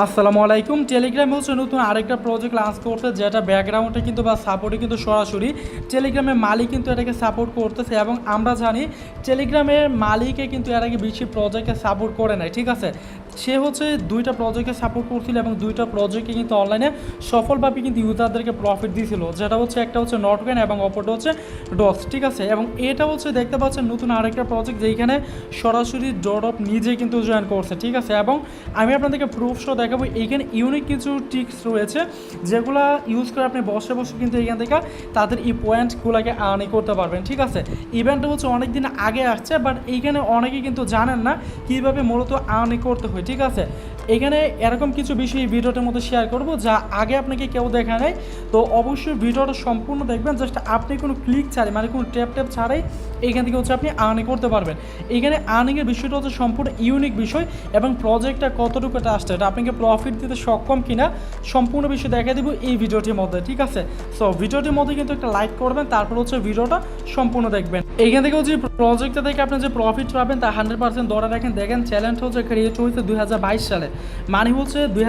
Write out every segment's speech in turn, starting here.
আসসালামু আলাইকুম। টেলিগ্রাম হচ্ছে নতুন আরেকটা প্রজেক্ট লঞ্চ করতে যেটা ব্যাকগ্রাউন্ডে কিন্তু বা সাপোর্টে কিন্তু সরাসরি টেলিগ্রামের মালিক কিন্তু এটাকে সাপোর্ট করতেছে এবং আমরা জানি টেলিগ্রামের মালিকে কিন্তু এর আগে বেশি প্রজেক্টকে সাপোর্ট করে নেয় ঠিক আছে? সে হচ্ছে দুইটা প্রজেক্টকে সাপোর্ট করছিল এবং দুইটা প্রজেক্টকে কিন্তু অনলাইনে সফলভাবে কিন্তু ইউজারদেরকে প্রফিট দিয়েছিল যেটা হচ্ছে একটা হচ্ছে নটকয়েন এবং অপরটা হচ্ছে ডক্স ঠিক আছে? এবং এটা হচ্ছে দেখতে পাচ্ছেন নতুন আরেকটা প্রজেক্ট যেখানে সরাসরি ডট অফ নিজে কিন্তু জয়েন করছে, ঠিক আছে? এবং আমি আপনাদেরকে প্রুফ শো দেখাবো। এইখানে ইউনিক কিছু টিক্স রয়েছে যেগুলো ইউজ করে আপনি বসে বসে কিন্তু এখান থেকে তাদের এই পয়েন্টগুলোকে আর্নি করতে পারবেন, ঠিক আছে? ইভেন্টটা হচ্ছে অনেক দিন আগে আসছে বাট এইখানে অনেকে কিন্তু জানেন না কীভাবে মূলত আর্নি করতে হয়। ঠিক আছে? এখানে এরকম কিছু বিষয় ভিডিওটার মধ্যে শেয়ার করব যা আগে আপনাকে কেউ দেখা নেই। তো অবশ্যই ভিডিওটা সম্পূর্ণ দেখবেন। জাস্ট আপনি কোনো ক্লিক ছাড়াই মানে কোনো ট্যাপ ট্যাপ ছাড়াই এখান থেকে হচ্ছে আপনি আর্নিং করতে পারবেন। এখানে আর্নিংয়ের বিষয়টা হচ্ছে সম্পূর্ণ ইউনিক বিষয় এবং প্রজেক্টটা কতটুকু এটা আসছে, এটা আপনাকে প্রফিট দিতে সক্ষম কিনা সম্পূর্ণ বিষয় দেখা দেবো এই ভিডিওটির মধ্যে, ঠিক আছে? সো ভিডিওটির মধ্যে কিন্তু একটা লাইক করবেন, তারপর হচ্ছে ভিডিওটা সম্পূর্ণ দেখবেন। এখান থেকে হচ্ছে প্রজেক্টটা থেকে আপনি যে প্রফিট পাবেন তা হান্ড্রেড পার্সেন্ট ধরে রাখেন। দেখেন চ্যালেঞ্জ হচ্ছে ক্রিয়েট হয়েছে দু হাজার বাইশ সালে। মানে হচ্ছে দুই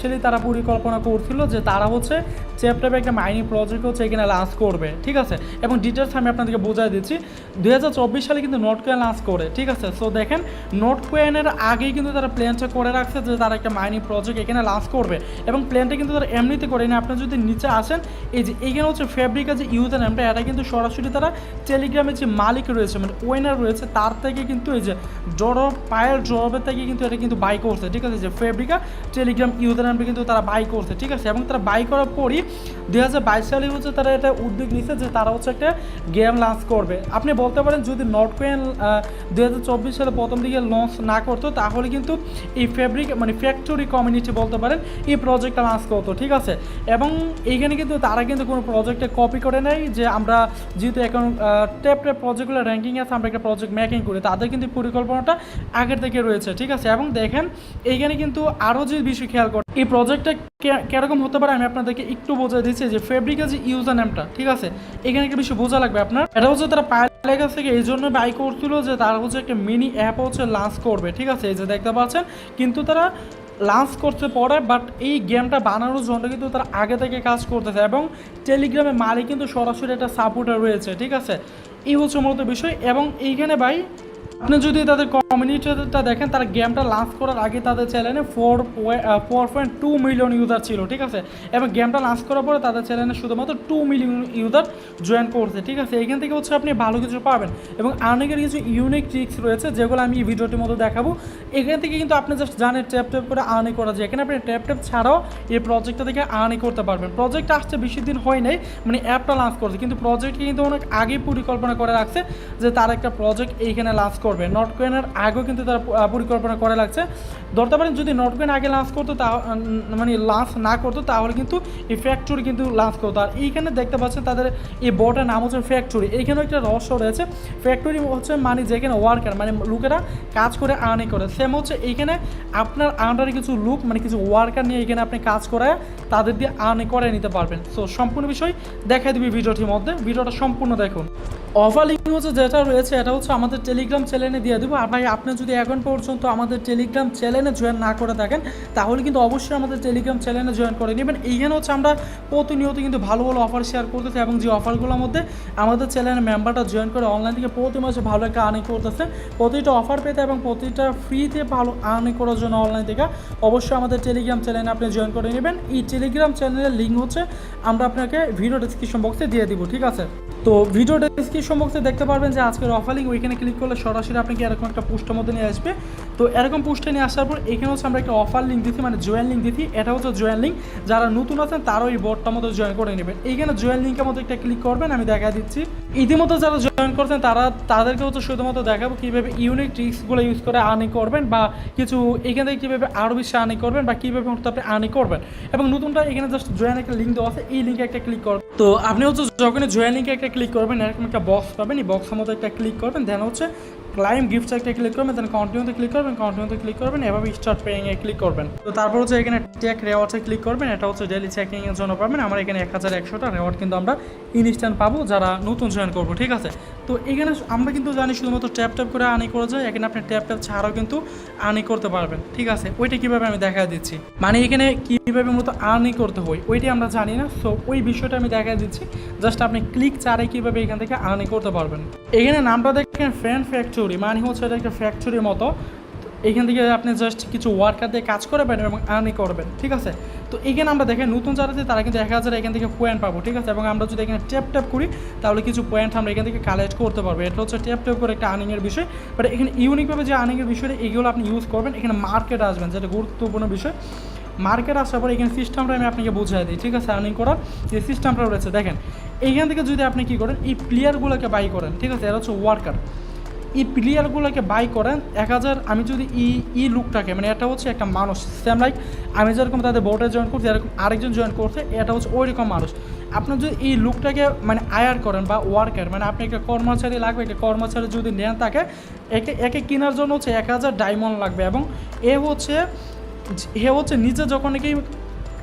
সালে তারা পরিকল্পনা করছিল যে তারা হচ্ছে চ্যাপটাপে একটা মাইনিং প্রজেক্ট হচ্ছে এখানে লঞ্চ করবে, ঠিক আছে? এবং ডিটেলস আমি আপনাদেরকে বোঝাই দিচ্ছি। দুই হাজার চব্বিশ সালে কিন্তু নোট কয়েন লঞ্চ করে, ঠিক আছে? সো দেখেন নোট কয়েনের আগেই কিন্তু তারা প্ল্যানটা করে রাখছে যে তারা একটা মাইনিং প্রজেক্ট এখানে লঞ্চ করবে। এবং প্ল্যানটা কিন্তু তারা এমনিতে করে না আপনি যদি নিচে আসেন, এই যে এখানে হচ্ছে ফেব্রিকা যে ইউজার নামটা এটা কিন্তু সরাসরি তারা টেলিগ্রামের যে মালিক রয়েছে মানে ওয়েনার রয়েছে, তার থেকে কিন্তু এই যে জড়, পায়ের জড়বের থেকে কিন্তু এটা কিন্তু বাই করছে, ঠিক আছে? যে ফেব্রিকা টেলিগ্রাম ইউজার নামটা কিন্তু তারা বাই করছে, ঠিক আছে? এবং তারা বাই করার পরই দুই হাজার বাইশ সালে হচ্ছে তারা এটা উদ্যোগ নিচ্ছে যে তারা হচ্ছে একটা গেম লঞ্চ করবে। আপনি বলতে পারেন, যদি নট কোয়েন দুই সালে প্রথম দিকে লঞ্চ না করতো, তাহলে কিন্তু এই ফেব্রিক মানে ফ্যাক্টরি কমিউনিটি বলতে পারেন, এই প্রজেক্টটা লঞ্চ করতো, ঠিক আছে? এবং এইখানে কিন্তু তারা কিন্তু কোনো প্রজেক্টে কপি করে নেয় যে আমরা যেহেতু এখন ট্যাপ ট্যাপ প্রজেক্টগুলো র্যাঙ্কিং আছে, আমরা একটা প্রজেক্ট মেকিং করি, তাদের কিন্তু পরিকল্পনাটা আগের থেকে রয়েছে, ঠিক আছে? এবং দেখেন, এইখানে কিন্তু আরও যে বিষয় খেয়াল করে, এই প্রজেক্টটা কীরকম হতে পারে আমি আপনাদেরকে একটু বোঝাই দিচ্ছি যে ফেব্রিকা যে ইউজার নেমটা ঠিক আছে? এখানে একটা বিষয় বোঝা লাগবে আপনার। এটা হচ্ছে তারা পায়ের কাছ থেকে এই জন্য বাই করছিল যে তারা হচ্ছে একটা মিনি অ্যাপ হচ্ছে লঞ্চ করবে, ঠিক আছে? এই যে দেখতে পাচ্ছেন, কিন্তু তারা লঞ্চ করতে পরে বাট এই গেমটা বানানোর জন্য কিন্তু তারা আগে থেকে কাজ করতেছে এবং টেলিগ্রামে মালিক কিন্তু সরাসরি একটা সাপোর্টার রয়েছে, ঠিক আছে? এই হচ্ছে মূলত বিষয় এবং এইখানে ভাই আপনি যদি তাদের কমিউনিটিটা দেখেন, তারা গেমটা লঞ্চ করার আগে তাদের চ্যানেলে four four point two million user ছিল, ঠিক আছে? এবং গেমটা লঞ্চ করার পরে তাদের চ্যানেলে শুধুমাত্র টু মিলিয়ন ইউজার জয়েন করছে, ঠিক আছে? এখান থেকে হচ্ছে আপনি ভালো কিছু পাবেন। এবং আর্নিংয়ের কিছু ইউনিক ট্রিক্স রয়েছে, যেগুলো আমি এই ভিডিওটির মধ্যে দেখাবো। এখান থেকে কিন্তু আপনি জাস্ট জানেন ট্যাপ ট্যাপ করে আর্নি করা যায়। এখানে আপনি ট্যাপ ট্যাপ ছাড়াও এই প্রজেক্টটা থেকে আর্নি করতে পারবেন। প্রজেক্ট আসছে বেশি দিন হয় নাই মানে অ্যাপটা লঞ্চ করছে। কিন্তু প্রজেক্টকে কিন্তু অনেক আগেই পরিকল্পনা করে রাখছে যে তার একটা প্রজেক্ট এইখানে লঞ্চ করবে। নট কোয়েনের আগেও কিন্তু তারা পরিকল্পনা করে লাগছে। ধরতে পারেন যদি নট কোয়েন আগে লঞ্চ করতো তা মানে লঞ্চ না করতো, তাহলে কিন্তু এই ফ্যাক্টরি কিন্তু লঞ্চ করতো। আর এইখানে দেখতে পাচ্ছেন তাদের এই বোর্ডের নাম হচ্ছে ফ্যাক্টরি এইখানেও একটা রহস্য রয়েছে। ফ্যাক্টরি হচ্ছে মানে যেখানে ওয়ার্কার মানে লোকেরা কাজ করে আর্নি করে। সেম হচ্ছে এইখানে আপনার আন্ডারে কিছু লুক মানে কিছু ওয়ার্কার নিয়ে এখানে আপনি কাজ করে তাদের দিয়ে আর্নি করে নিতে পারবেন। সো সম্পূর্ণ বিষয় দেখাই দিবি ভিডিওটির মধ্যে। ভিডিওটা সম্পূর্ণ দেখুন। অফার লিঙ্ক হচ্ছে যেটা রয়েছে, এটা হচ্ছে আমাদের টেলিগ্রাম চ্যানেলে দিয়ে দেবো। আর ভাই, আপনি যদি এখন পর্যন্ত আমাদের টেলিগ্রাম চ্যানেলে জয়েন না করে থাকেন, তাহলে কিন্তু অবশ্যই আমাদের টেলিগ্রাম চ্যানেলে জয়েন করে নেবেন। এইখানে হচ্ছে আমরা প্রতিনিয়ত কিন্তু ভালো ভালো অফার শেয়ার করতেছি এবং যে অফারগুলোর মধ্যে আমাদের চ্যানেলের মেম্বারটা জয়েন করে অনলাইন থেকে প্রতি মাসে ভালো একটা আর্নিং করতেছে, প্রতিটা অফার পেতে এবং প্রতিটা ফ্রিতে ভালো আর্নিং করার জন্য অনলাইন থেকে অবশ্যই আমাদের টেলিগ্রাম চ্যানেলে আপনি জয়েন করে নেবেন। এই টেলিগ্রাম চ্যানেলের লিঙ্ক হচ্ছে, আমরা আপনাকে ভিডিও ডিসক্রিপশন বক্সে দিয়ে দিব, ঠিক আছে? তো ভিডিও ডেসক্রিপশন বক্সে দেখতে পারবেন যে আজকের অফার লিঙ্ক ওইখানে ক্লিক করলে সরাসরি আপনাকে এরকম একটা পোস্টের মধ্যে নিয়ে আসবে। তো এরকম পোস্টে নিয়ে আসার পর এখানে হচ্ছে আমরা একটা অফার লিঙ্ক দিচ্ছি মানে জয়েন লিঙ্ক দিচ্ছি এটা হচ্ছে জয়েন লিঙ্ক যারা নতুন আছেন, তারাও এই বোর্ডটার মধ্যে জয়েন করে নেবেন। এইখানে জয়েন লিঙ্কের মধ্যে একটা ক্লিক করবেন, আমি দেখা দিচ্ছি। ইতিমধ্যে যারা জয়েন করছেন, তারা, তাদেরকে হচ্ছে শুধুমাত্র দেখাবো কীভাবে ইউনিক ট্রিক্সগুলো ইউজ করে আর্নি করবেন বা কিছু এখান থেকে কীভাবে আরও বেশি আর্নি করবেন বা কীভাবে হচ্ছে আপনি আর্নি করবেন। এবং নতুনটা এখানে জাস্ট জয়েন একটা লিঙ্ক দেওয়া আছে, এই লিঙ্কে একটা ক্লিক করবেন। তো আপনি হচ্ছে যখন জয়েন একটা ক্লিক করবেন, এরকম একটা বক্স পাবেন। এই বক্সের মতো একটা ক্লিক করবেন দেন হচ্ছে ক্লাইম গিফট একটা ক্লিক করবেন দেন কন্টিনিউতে ক্লিক করবেন কন্টিনিউতে ক্লিক করবেন, এভাবে স্টার্ট পেইং এ ক্লিক করবেন। তো তারপর হচ্ছে এখানে চেক রেওয়ার্ডসে ক্লিক করবেন, এটা হচ্ছে ডেলি চেকিং এর জন্য পাবেন। আমরা এখানে এক হাজার একশোটা রেওয়ার্ড কিন্তু আমরা ইনস্ট্যান্ট পাবো, যারা নতুন জয়েন করব, ঠিক আছে? তো এখানে আমরা কিন্তু জানি শুধুমাত্র ট্যাপ ট্যাপ করে আর্নি করে যায়, এখানে আপনি ট্যাপ ট্যাপ ছাড়াও কিন্তু আর্নি করতে পারবেন, ঠিক আছে? ওইটা কীভাবে আমি দেখা দিচ্ছি? মানে এখানে কীভাবে মূলত আর্নি করতে হয় ওইটাই আমরা জানি না সো ওই বিষয়টা আমি দেখা দিচ্ছি। জাস্ট আপনি ক্লিক চারে কীভাবে এখান থেকে আর্নি করতে পারবেন। এখানে নামটা দেখেন ফ্যান ফ্যাক্টরি মানে হচ্ছে এটা একটা ফ্যাক্টরির মতো। এখান থেকে আপনি জাস্ট কিছু ওয়ার্কার দিয়ে কাজ করবেন এবং আর্নি করবেন, ঠিক আছে? তো এখানে আমরা দেখেন, নতুন যারা আছে তারা কিন্তু এক হাজার এখান থেকে পয়েন্ট পাবো, ঠিক আছে? এবং আমরা যদি এখানে ট্যাপ ট্যাপ করি, তাহলে কিছু পয়েন্ট আমরা এখান থেকে কালেক্ট করতে পারব। এটা হচ্ছে ট্যাপ ট্যাপ করে একটা আর্নিংয়ের বিষয়। বাট এখানে ইউনিকভাবে যে আর্নিংয়ের বিষয়টা, এগুলো আপনি ইউজ করবেন। এখানে মার্কেট আসবেন যেটা গুরুত্বপূর্ণ বিষয়। মার্কেট আসার পরে এখানে সিস্টেমটা আমি আপনাকে বুঝিয়ে দিই, ঠিক আছে? আর্নিং করার যে সিস্টেমটা রয়েছে, দেখেন এইখান থেকে যদি আপনি কী করেন, এই প্লেয়ারগুলোকে বাই করেন, ঠিক আছে? এরা হচ্ছে ওয়ার্কার এই প্লেয়ারগুলোকে বাই করেন, এক হাজার, আমি যদি ই ই লুকটাকে মানে এটা হচ্ছে একটা মানুষ সেম লাইক আমি যেরকম তাদের বোর্ডে জয়েন করছি, এরকম আরেকজন জয়েন করছে, এটা হচ্ছে ওই রকম মানুষ। আপনি যদি এই লুকটাকে মানে আয়ার করেন বা ওয়ার্কার মানে আপনি একটা কর্মচারী লাগবে, একটা কর্মচারী যদি নেন তাকে, একে একে কেনার জন্য হচ্ছে এক হাজার ডায়মন্ড লাগবে এবং এ হচ্ছে এ হচ্ছে নিচে যখন নাকি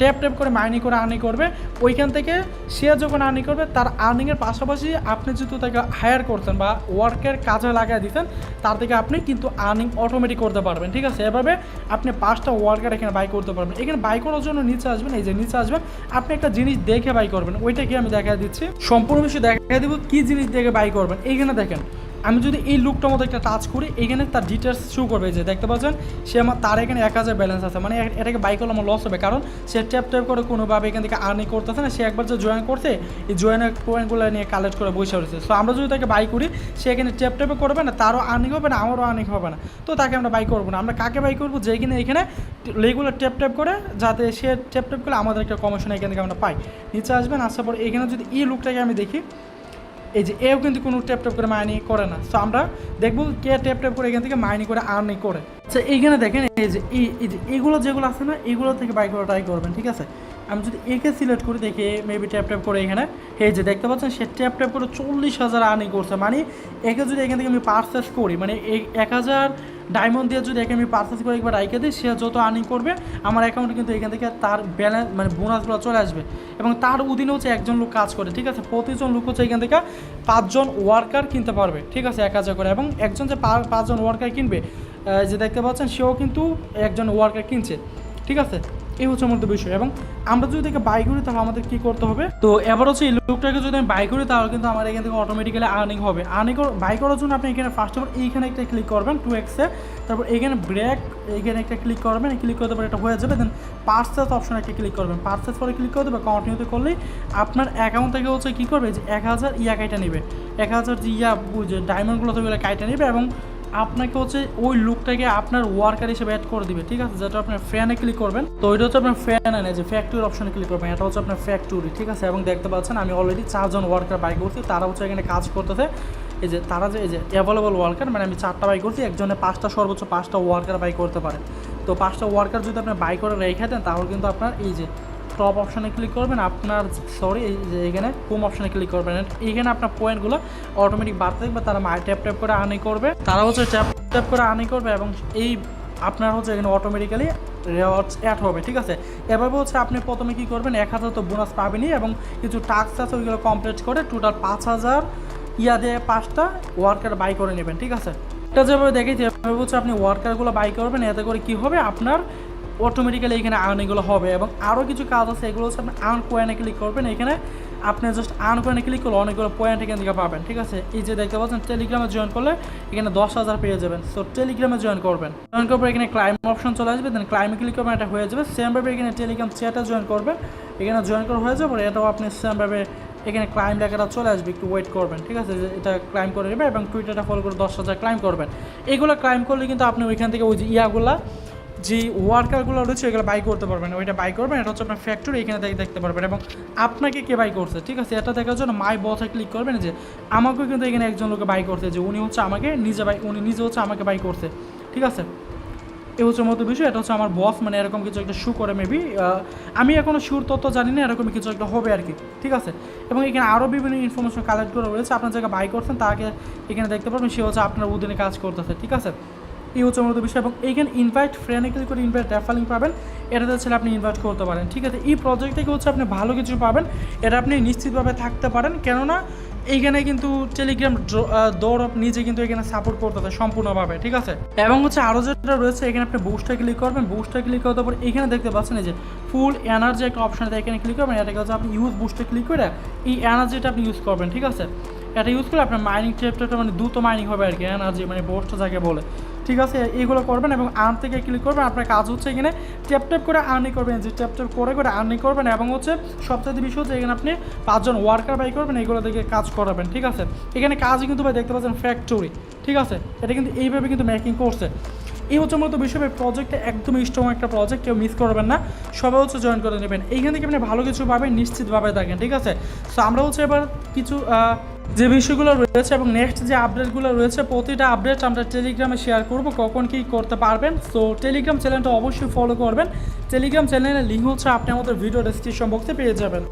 ট্যাপ ট্যাপ করে মাইনি করে আর্নি করবে, ওইখান থেকে সে যখন আর্নি করবে, তার আর্নিংয়ের পাশাপাশি আপনি যেহেতু তাকে হায়ার করছেন বা ওয়ার্কের কাজে লাগিয়ে দিচ্ছেন তার থেকে আপনি কিন্তু আর্নিং অটোমেটিক করতে পারবেন, ঠিক আছে? এভাবে আপনি পাঁচটা ওয়ার্কার এখানে বাই করতে পারবেন। এখানে বাই করার জন্য নিচে আসবেন, এই যে নিচে আসবেন, আপনি একটা জিনিস দেখে বাই করবেন ওইটাকে আমি দেখা দিচ্ছি। সম্পূর্ণ বিষয় দেখা দেবো, কী জিনিস দেখে বাই করবেন। এইখানে দেখেন আমি যদি এই লুকটার মতো একটা টাচ করি, এখানে তার ডিটেলস শো করবে যে দেখতে পাচ্ছেন, সে আমার, তার এখানে এক হাজার ব্যালেন্স আছে। মানে এটাকে বাই করলে আমার লস হবে, কারণ সে ট্যাপ ট্যাপ করে কোনোভাবে এখান থেকে আর্নিং করতেছে না। সে একবার যে জয়েন করছে, এই জয়েনের পয়েন্টগুলো নিয়ে কালেক্ট করে বসে রয়েছে। সো আমরা যদি তাকে বাই করি, সে এখানে ট্যাপ ট্যাপে করবে না, তারও আর্নিং হবে না, আমারও আর্নিং হবে না। তো তাকে আমরা বাই করব না। আমরা কাকে বাই করব? যে কিনা এখানে রেগুলার ট্যাপ ট্যাপ করে, যাতে সে ট্যাপ ট্যাপ করে আমাদের একটা কমিশন এখান থেকে আমরা পাই। নিচে আসবেন, আসার পর এখানে যদি এই লুকটাকে আমি দেখি এই যে এও কিন্তু কোনো ট্যাপ ট্যাপ করে মাইনি করে না। সো আমরা দেখব কে ট্যাপ ট্যাপ করে এখান থেকে মাইনি করে আর্নি করে। আচ্ছা এইখানে দেখেন এই যে, এই এই যে, এগুলো যেগুলো আছে না, এগুলো থেকে বাই করা ট্রাই করবেন, ঠিক আছে? আমি যদি একে সিলেক্ট করি, দেখি মেবি ট্যাপ ট্যাপ করে এখানে, এই যে দেখতে পাচ্ছেন, সে ট্যাপ ট্যাপ করে চল্লিশ হাজার আর্নি করছে। মানে একে যদি এখান থেকে আমি পার্সেস করি মানে এক হাজার ডায়মন্ড দিয়ে যদি একে আমি পারচেস করে একবার রাইকে দিই, সে যত আর্নিং করবে, আমার অ্যাকাউন্টে কিন্তু এখান থেকে তার ব্যালেন্স মানে বোনাসগুলো চলে আসবে। এবং তার অধীনে হচ্ছে একজন লোক কাজ করে, ঠিক আছে? প্রতিজন লোক হচ্ছে এখান থেকে পাঁচজন ওয়ার্কার কিনতে পারবে, ঠিক আছে? এক হাজার করে। এবং একজন যে পাঁচজন ওয়ার্কার কিনবে যে দেখতে পাচ্ছেন, সেও কিন্তু একজন ওয়ার্কার কিনছে, ঠিক আছে? এই হচ্ছে মূলত বিষয়। এবং আমরা যদি এটাকে বাই করি, তাহলে আমাদের কি করতে হবে? তো এবার হচ্ছে এই লোকটাকে যদি আমি বাই করি, তাহলে কিন্তু আমার এখান থেকে অটোমেটিক্যালি আর্নিং হবে। আর্নিং বাই করার জন্য আপনি এখানে ফার্স্ট অফ অল এইখানে একটা ক্লিক করবেন টু এক্সে তারপর এখানে ব্রেক এইখানে একটা ক্লিক করবেন ক্লিক করতে পারে এটা হয়ে যাবে। দেন পার্সেস অপশন একটা ক্লিক করবেন। পার্সেস পরে ক্লিক করতে বা কন্টিনিউতে করলেই আপনার অ্যাকাউন্ট থেকে হচ্ছে কী করবে? যে এক হাজার ইয়া কাইটা নেবে। এক হাজার যে ইয়া যে ডায়মন্ডগুলো থেকে কাইটা নেবে এবং আপনাকে হচ্ছে ওই লুকটাকে আপনার ওয়ার্কার হিসেবে অ্যাড করে দিবে, ঠিক আছে? যেটা আপনার ফ্যানে ক্লিক করবেন, তো ওইটা হচ্ছে আপনার ফ্যান আনে যে ফ্যাক্টরি অপশনে ক্লিক করবেন, এটা হচ্ছে আপনার ফ্যাক্টরি ঠিক আছে? এবং দেখতে পাচ্ছেন আমি অলরেডি চারজন ওয়ার্কার বাই করছি, তারা হচ্ছে এখানে কাজ করতেছে। এই যে তারা যে, এই যে অ্যাভেলেবল ওয়ার্কার মানে আমি চারটা বাই করছি, একজনে পাঁচটা, সর্বোচ্চ পাঁচটা ওয়ার্কার বাই করতে পারে। তো পাঁচটা ওয়ার্কার যদি আপনি বাই করে রেখে দেন, তাহলে কিন্তু আপনার এই যে টপ অপশনে ক্লিক করবেন, আপনার সরি এখানে হোম অপশনে ক্লিক করবেন। এখানে আপনার পয়েন্টগুলো অটোমেটিক বাড়তে থাকবে তারা মাই ট্যাপ ট্যাপ করে আর্নি করবে। তারা হচ্ছে ট্যাপ ট্যাপ করে আর্নি করবে এবং এই আপনার হচ্ছে এখানে অটোমেটিক্যালি রেওয়ার্ডস অ্যাড হবে, ঠিক আছে? এভাবে হচ্ছে আপনি প্রথমে কী করবেন, এক হাজার তো বোনাস পাবেনই এবং কিছু টাস্ক আছে, ওইগুলো কমপ্লিট করে টোটাল পাঁচ হাজার ইয়া দিয়ে পাঁচটা ওয়ার্কার বাই করে নেবেন, ঠিক আছে? এটা যেভাবে দেখেছি এভাবে হচ্ছে আপনি ওয়ার্কারগুলো বাই করবেন, এতে করে কি হবে? আপনার অটোমেটিক্যালি এখানে আর্নিংগুলো হবে এবং আরও কিছু কাজ আছে, এগুলো হচ্ছে আপনি আর্ন পয়েন্টে ক্লিক করবেন। এখানে আপনি জাস্ট আর্ন পয়েন্টে ক্লিক করলে অনেকগুলো পয়েন্ট এখান থেকে পাবেন, ঠিক আছে? এই যে দেখতে পাচ্ছেন টেলিগ্রামে জয়েন করলে এখানে দশ হাজার পেয়ে যাবেন। সো টেলিগ্রামে জয়েন করবেন। জয়েন পর এখানে ক্লাইম অপশন চলে আসবে দেন ক্লাইমে ক্লিক করবেন, এটা হয়ে যাবে। সেমভাবে এখানে টেলিগ্রাম চ্যাটে জয়েন করবেন। এখানে জয়েন করা হয়ে যাবে এটাও আপনি সেমভাবে এখানে ক্লাইম লেখাটা চলে আসবে, একটু ওয়েট করবেন, ঠিক আছে? এটা ক্লাইম করে নেবে এবং টুইটারটা ফলো করে দশ হাজার ক্লাইম করবেন। এগুলো ক্লাইম করলে কিন্তু আপনি ওইখান থেকে ওই যে ইয়াগুলা যে ওয়ার্কারগুলো রয়েছে ওইগুলো বাই করতে পারবেন। ওইটা বাই করবেন, এটা হচ্ছে আপনার ফ্যাক্টরি এখানে দেখে দেখতে পারবেন এবং আপনাকে কে বাই করছে, ঠিক আছে? এটা দেখার জন্য মাই বসে ক্লিক করবেন যে, আমাকেও কিন্তু এখানে একজন লোকে বাই করছে, যে উনি হচ্ছে আমাকে নিজে বাই উনি নিজে হচ্ছে আমাকে বাই করছে, ঠিক আছে? এ হচ্ছে মতো বিষয়, এটা হচ্ছে আমার বস মানে এরকম কিছু একটা শু করে মেবি আমি এখনও শিওর তথ্য জানি না, এরকম কিছু একটা হবে আর কি, ঠিক আছে? এবং এখানে আরও বিভিন্ন ইনফরমেশন কালেক্ট করে রয়েছে, আপনার জায়গায় বাই করছেন, তাকে এখানে দেখতে পারবেন, সে হচ্ছে আপনার অধীনে কাজ করতেছে, ঠিক আছে? এই হচ্ছে মূলত বিষয় এবং এইখানে ইনভাইট ফ্রেন্ডে ক্লিক করে ইনভাইট রেফারিং পাবেন। এটাতে ছেলে আপনি ইনভাইট করতে পারেন, ঠিক আছে? এই প্রজেক্ট থেকে হচ্ছে আপনি ভালো কিছু পাবেন, এটা আপনি নিশ্চিতভাবে থাকতে পারেন। কেননা এইখানে কিন্তু টেলিগ্রাম দৌড় নিজে কিন্তু এখানে সাপোর্ট করতেছে সম্পূর্ণভাবে, ঠিক আছে? এবং হচ্ছে আরও যেটা রয়েছে, এখানে আপনি বুস্টে ক্লিক করবেন। বুস্টে ক্লিক করার পর এখানে দেখতে পাচ্ছেন যে ফুল এনার্জি একটা অপশন আছে এখানে ক্লিক করবেন। এটাকে হচ্ছে আপনি ইউজ বুস্টে ক্লিক করে এই এনার্জিটা আপনি ইউজ করবেন, ঠিক আছে? এটা ইউজ করলে আপনার মাইনিং টেপটা মানে দ্রুত মাইনিং হবে আর কি এনার্জি মানে বোস্ট যাকে বলে। ঠিক আছে? এইগুলো করবেন এবং আর্ন থেকে ক্লিক করবেন। আপনার কাজ হচ্ছে এখানে ট্যাপ ট্যাপ করে আর্নিং করবেন। যে ট্যাপ ট্যাপ করে করে আর্নিং করবেন এবং হচ্ছে সবচেয়ে বিষয় হচ্ছে এখানে আপনি পাঁচজন ওয়ার্কার বাই করবেন এগুলো থেকে কাজ করাবেন। ঠিক আছে? এখানে কাজই কিন্তু ভাই দেখতে পাচ্ছেন ফ্যাক্টরি ঠিক আছে? এটা কিন্তু এইভাবে কিন্তু মেকিং করছে। এই হচ্ছে মূলত বিষয় প্রজেক্টে একদম স্ট্রং একটা প্রজেক্ট কেউ মিস করবেন না। সবাই হচ্ছে জয়েন করে নেবেন। এইখান থেকে আপনি ভালো কিছু পাবেন, নিশ্চিতভাবে থাকেন। ঠিক আছে? সো আমরা হচ্ছে এবার কিছু যে বিষয়গুলো রয়েছে এবং নেক্সট যে আপডেটগুলো রয়েছে, প্রতিটা আপডেট আমরা টেলিগ্রামে শেয়ার করব, কখন কি করতে পারবেন। সো টেলিগ্রাম চ্যানেলটা অবশ্যই ফলো করবেন। টেলিগ্রাম চ্যানেলের লিঙ্ক হচ্ছে আপনি আমাদের ভিডিও ডেসক্রিপশন বক্সে পেয়ে যাবেন।